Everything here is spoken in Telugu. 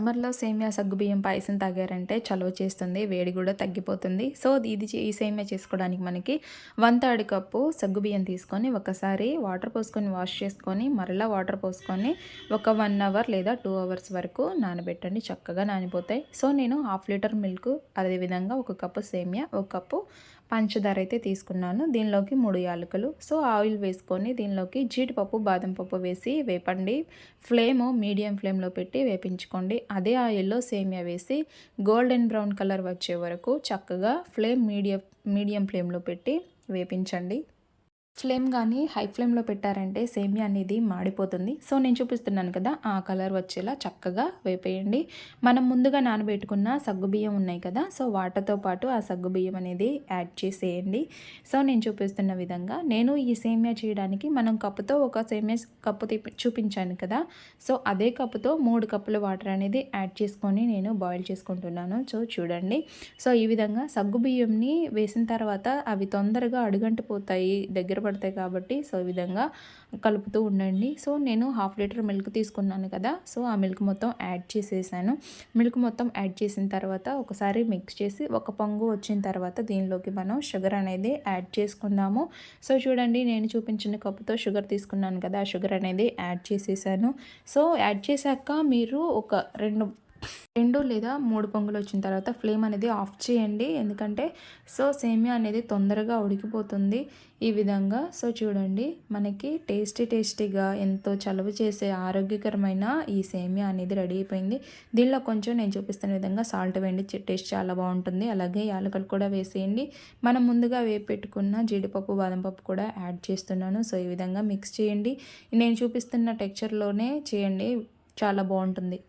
సమ్మర్లో సేమియా సగ్గుబియ్యం పాయసం తాగారంటే చలవ చేస్తుంది వేడి కూడా తగ్గిపోతుంది. సో ఇది ఈ సేమియా చేసుకోవడానికి మనకి వన్ థర్డ్ కప్పు సగ్గుబియ్యం తీసుకొని ఒకసారి వాటర్ పోసుకొని వాష్ చేసుకొని మరలా వాటర్ పోసుకొని ఒక వన్ అవర్ లేదా టూ అవర్స్ వరకు నానబెట్టండి. చక్కగా నానిపోతాయి. సో నేను హాఫ్ లీటర్ మిల్క్ అదేవిధంగా ఒక కప్పు సేమియా ఒక కప్పు పంచదార అయితే తీసుకున్నాను. దీనిలోకి మూడు యాలకులు. సో ఆయిల్ వేసుకొని దీనిలోకి జీడిపప్పు బాదం పప్పు వేసి వేపండి. ఫ్లేమ్ మీడియం ఫ్లేమ్లో పెట్టి వేపించుకోండి. అదే ఆయిల్లో సేమియా వేసి గోల్డెన్ బ్రౌన్ కలర్ వచ్చే వరకు చక్కగా ఫ్లేమ్ మీడియం మీడియం ఫ్లేమ్లో పెట్టి వేపించండి. ఫ్లేమ్ కానీ హై ఫ్లేమ్లో పెట్టారంటే సేమియా అనేది మాడిపోతుంది. సో నేను చూపిస్తున్నాను కదా ఆ కలర్ వచ్చేలా చక్కగా వేపేయండి. మనం ముందుగా నానబెట్టుకున్న సగ్గుబియ్యం ఉన్నాయి కదా సో వాటర్తో పాటు ఆ సగ్గుబియ్యం అనేది యాడ్ చేసేయండి. సో నేను చూపిస్తున్న విధంగా నేను ఈ సేమియా చేయడానికి మనం కప్పుతో ఒక సేమియా కప్పు తీపి చూపించాను కదా సో అదే కప్పుతో మూడు కప్పుల వాటర్ అనేది యాడ్ చేసుకొని నేను బాయిల్ చేసుకుంటున్నాను. సో చూడండి. సో ఈ విధంగా సగ్గుబియ్యంని వేసిన తర్వాత అవి తొందరగా అడుగంటిపోతాయి దగ్గర పడతాయి కాబట్టి సో ఈ విధంగా కలుపుతూ ఉండండి. సో నేను హాఫ్ లీటర్ మిల్క్ తీసుకున్నాను కదా సో ఆ మిల్క్ మొత్తం యాడ్ చేసేసాను. మిల్క్ మొత్తం యాడ్ చేసిన తర్వాత ఒకసారి మిక్స్ చేసి ఒక పొంగు వచ్చిన తర్వాత దీనిలోకి మనం షుగర్ అనేది యాడ్ చేసుకుందాము. సో చూడండి నేను చూపించిన కప్పుతో షుగర్ తీసుకున్నాను కదా ఆ షుగర్ అనేది యాడ్ చేసేసాను. సో యాడ్ చేశాక మీరు ఒక రెండు రెండు లేదా మూడు పొంగులు వచ్చిన తర్వాత ఫ్లేమ్ అనేది ఆఫ్ చేయండి. ఎందుకంటే సో సేమియా అనేది తొందరగా ఉడికిపోతుంది ఈ విధంగా. సో చూడండి మనకి టేస్టీ టేస్టీగా ఎంతో చలువ చేసే ఆరోగ్యకరమైన ఈ సేమియా అనేది రెడీ అయిపోయింది. దీనిలో కొంచెం నేను చూపిస్తున్న విధంగా సాల్ట్ వేయండి. టేస్ట్ చాలా బాగుంటుంది. అలాగే యాలకలు కూడా వేసేయండి. మనం ముందుగా వేపి పెట్టుకున్న జీడిపప్పు బాదం పప్పు కూడా యాడ్ చేస్తున్నాను. సో ఈ విధంగా మిక్స్ చేయండి. నేను చూపిస్తున్న టెక్చర్లోనే చేయండి. చాలా బాగుంటుంది.